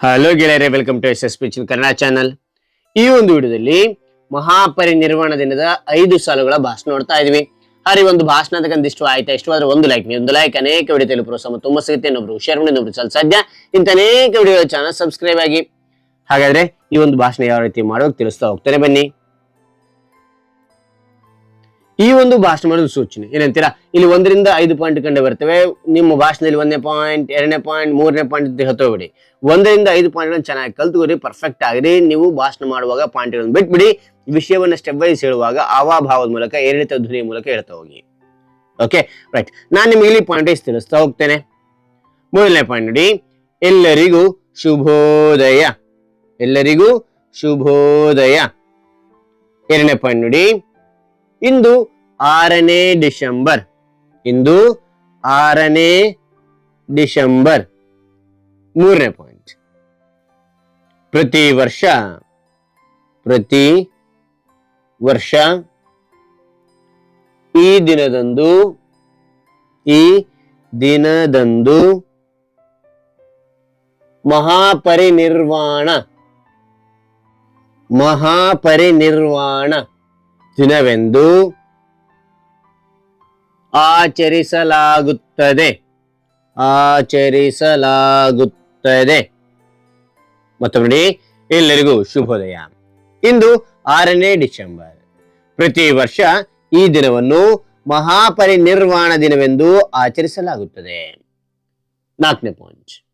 Hello ಗೆಳೆಯರೆ welcome to S S P Kannada channel ಈ ಒಂದು ವಿಡಿಯೋದಲ್ಲಿ ಮಹಾಪರಿನಿರ್ವಾಣ ದಿನದ ಐದು ಸಾಲುಗಳ ಭಾಷಣ ನೋಡ್ತಾ ಇದೀವಿ ಹರಿ ಒಂದು ಭಾಷಣದ ಇಷ್ಟು ಆಯ್ತಾ ಇಷ್ಟವಾದ್ರೆ ಒಂದು ಲೈಕ್ ನೀವು ಒಂದು ಲೈಕ್ ಅನೇಕ ವಿಡಿಯೋ ಪ್ರೋತ್ಸಾಹ ತುಂಬ ಸಿಗುತ್ತೆ. ಇನ್ನೊಬ್ರು ಶೇರ್ ಮಾಡಿ, ಇನ್ನೊಬ್ರು ಸಲ ಸಾಧ್ಯ. ಇಂಥ ಅನೇಕ ವಿಡಿಯೋ ಚಾನಲ್ ಸಬ್ಸ್ಕ್ರೈಬ್ ಆಗಿ. ಹಾಗಾದ್ರೆ ಈ ಒಂದು ಭಾಷಣ ಯಾವ ರೀತಿ ಮಾಡೋಕೆ ತಿಳಿಸ್ತಾ ಹೋಗ್ತಾರೆ ಬನ್ನಿ. ಈ ಒಂದು ಭಾಷಣ ಸೂಚನೆ. ಏನಂತೀರಾ? ಇಲ್ಲಿ ಒಂದರಿಂದ ಐದು ಪಾಯಿಂಟ್ ಕಂಡು ಬರ್ತವೆ. ನಿಮ್ಮ ಭಾಷಣದಲ್ಲಿ ಒಂದನೇ ಪಾಯಿಂಟ್ ಎರಡನೇ ಪಾಯಿಂಟ್ ಮೂರನೇ ಪಾಯಿಂಟ್ ಅಂತ ಹೇಳ್ತೋಗ್ಬಿಡಿ ಒಂದರಿಂದ ಐದು ಪಾಯಿಂಟ್ ಚೆನ್ನಾಗಿ ಕಲ್ತ್ಕೊರಿ ಪರ್ಫೆಕ್ಟ್ ಆಗಿರಿ. ನೀವು ಭಾಷಣ ಮಾಡುವಾಗ ಪಾಯಿಂಟ್ಗಳನ್ನು ಬಿಟ್ಬಿಡಿ. ವಿಷಯವನ್ನು ಸ್ಟೆಪ್ ವೈಸ್ ಹೇಳುವಾಗ ಅವಾಭಾವದ ಮೂಲಕ, ಏರಿಳಿತ ಧ್ವನಿಯ ಮೂಲಕ ಹೇಳ್ತಾ ಹೋಗಿ. ಓಕೆ ರೈಟ್ ನಾನು ನಿಮಗೆ ಇಲ್ಲಿ ಪಾಯಿಂಟ್ ತಿಳಿಸ್ತಾ ಹೋಗ್ತೇನೆ. ಮೊದಲನೇ ಪಾಯಿಂಟ್ ನೋಡಿ. ಎಲ್ಲರಿಗೂ ಶುಭೋದಯ. ಎಲ್ಲರಿಗೂ ಶುಭೋದಯ. ಎರಡನೇ ಪಾಯಿಂಟ್ ನೋಡಿ. ಇಂದು ಆರನೇ ಡಿಸೆಂಬರ್ ಇಂದು ಆರನೇ ಡಿಸೆಂಬರ್ ಮೂರನೇ ಪಾಯಿಂಟ್ ಪ್ರತಿ ವರ್ಷ ಪ್ರತಿ ವರ್ಷ ಈ ದಿನದಂದು ಈ ದಿನದಂದು ಮಹಾಪರಿನಿರ್ವಾಣ ಮಹಾಪರಿನಿರ್ವಾಣ. ದಿನವೆಂದು ಆಚರಿಸಲಾಗುತ್ತದೆ. ಆಚರಿಸಲಾಗುತ್ತದೆ. ಮತ್ತೊಮ್ಮೆ ಎಲ್ಲರಿಗೂ ಶುಭೋದಯ. ಇಂದು ಆರನೇ ಡಿಸೆಂಬರ್. ಪ್ರತಿ ವರ್ಷ ಈ ದಿನವನ್ನು ಮಹಾಪರಿನಿರ್ವಾಣ ದಿನವೆಂದು ಆಚರಿಸಲಾಗುತ್ತದೆ. ನಾಲ್ಕನೇ ಪಾಯಿಂಟ್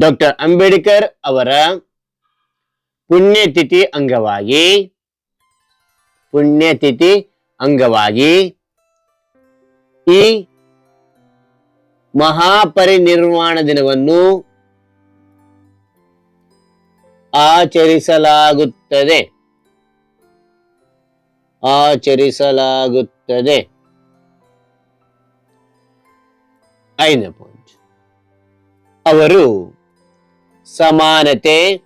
ಡಾಕ್ಟರ್ ಅಂಬೇಡ್ಕರ್ ಅವರ ಪುಣ್ಯತಿಥಿ ಅಂಗವಾಗಿ ಪುಣ್ಯತಿಥಿ ಅಂಗವಾಗಿ ಈ ಮಹಾಪರಿನಿರ್ವಾಣ ದಿನವನ್ನು ಆಚರಿಸಲಾಗುತ್ತದೆ. ಆಚರಿಸಲಾಗುತ್ತದೆ. ಐದನೇ ಪಾಯಿಂಟ್ ಅವರು ಸಮಾನತೆ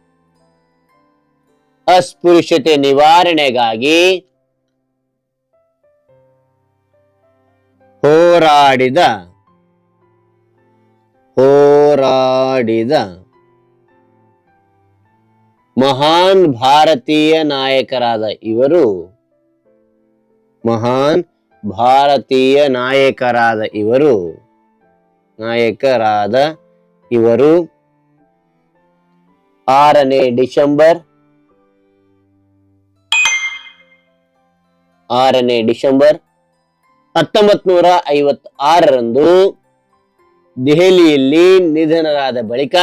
ಅಸ್ಪೃಶ್ಯತೆ ನಿವಾರಣೆಗಾಗಿ ಹೋರಾಡಿದ ಹೋರಾಡಿದ ಮಹಾನ್ ಭಾರತೀಯ ನಾಯಕರಾದ ಇವರು, ಮಹಾನ್ ಭಾರತೀಯ ನಾಯಕರಾದ ಇವರು ನಾಯಕರಾದ ಇವರು ಆರನೇ ಡಿಸೆಂಬರ್ ಆರನೇ ಡಿಸೆಂಬರ್ ಹತ್ತೊಂಬತ್ ನೂರ ಐವತ್ ಆರರಂದು ದೆಹಲಿಯಲ್ಲಿ ನಿಧನರಾದ ಬಳಿಕ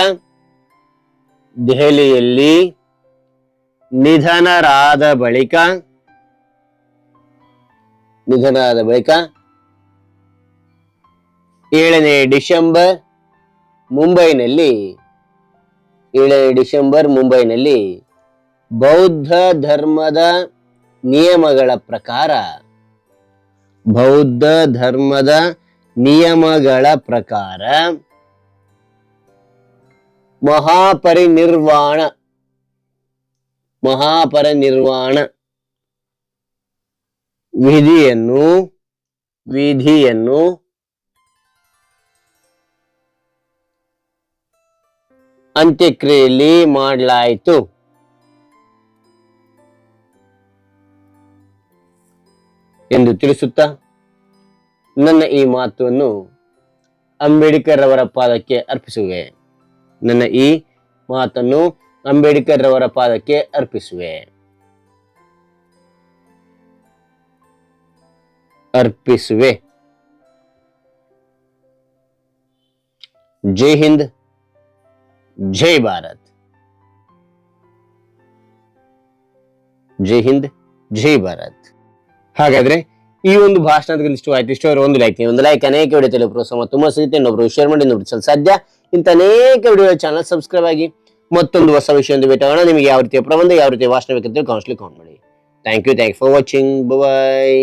ದೆಹಲಿಯಲ್ಲಿ ನಿಧನರಾದ ಬಳಿಕ ನಿಧನರಾದ ಬಳಿಕ ಏಳನೇ ಡಿಸೆಂಬರ್ ಮುಂಬೈನಲ್ಲಿ, ಏಳನೇ ಡಿಸೆಂಬರ್ ಮುಂಬೈನಲ್ಲಿ ಬೌದ್ಧ ಧರ್ಮದ ನಿಯಮಗಳ ಪ್ರಕಾರ ಬೌದ್ಧ ಧರ್ಮದ ನಿಯಮಗಳ ಪ್ರಕಾರ ಮಹಾಪರಿನಿರ್ವಾಣ ಮಹಾಪರಿನಿರ್ವಾಣ ವಿಧಿಯನ್ನು ವಿಧಿಯನ್ನು ಅಂತ್ಯಕ್ರಿಯೆಯಲ್ಲಿ ಮಾಡಲಾಯಿತು. ಎಂದು ತಿಳಿಸುತ್ತಾ, ನನ್ನ ಈ ಮಾತನ್ನು ಅಂಬೇಡ್ಕರ್ ಅವರ ಪಾದಕ್ಕೆ ಅರ್ಪಿಸುವೆ. ನನ್ನ ಈ ಮಾತನ್ನು ಅಂಬೇಡ್ಕರ್ ಅವರ ಪಾದಕ್ಕೆ ಅರ್ಪಿಸುವೆ. ಅರ್ಪಿಸುವೆ. ಜೈ ಹಿಂದ್, ಜೈ ಭಾರತ್. ಜೈ ಹಿಂದ್, ಜೈ ಭಾರತ್. ಹಾಗಾದ್ರೆ ಈ ಒಂದು ಭಾಷಣದಲ್ಲಿ ಇಷ್ಟು ಆಯ್ತು ಒಂದು ಲೈಕ್ ಒಂದು ಲೈಕ್ ಅನೇಕ ವಿಡಿಯೋ ತಲೆ ಪ್ರೋತ್ಸಾಹ ತುಂಬಾ ಸಿಗುತ್ತೆ. ಇನ್ನೊಬ್ರು ಶೇರ್ ಮಾಡಿ ಸದ್ಯ ಸಾಧ್ಯ. ಇಂಥ ಅನೇಕ ವಿಡಿಯೋ ಚಾನಲ್ ಸಬ್ಸ್ಕ್ರೈಬ್ ಆಗಿ ಮತ್ತೊಂದು ಹೊಸ ವಿಷಯ ಒಂದು ಭೇಟಾಗೋಣ ನಿಮಗೆ ಯಾವ ರೀತಿಯ ಪ್ರಬಂಧ, ಯಾವ ರೀತಿಯ ಭಾಷಣ ಬೇಕಂತ ಕಾನ್ಸ್ಲಿ ಕಾಮೆಂಟ್ ಮಾಡಿ. Thank you thank for watching bye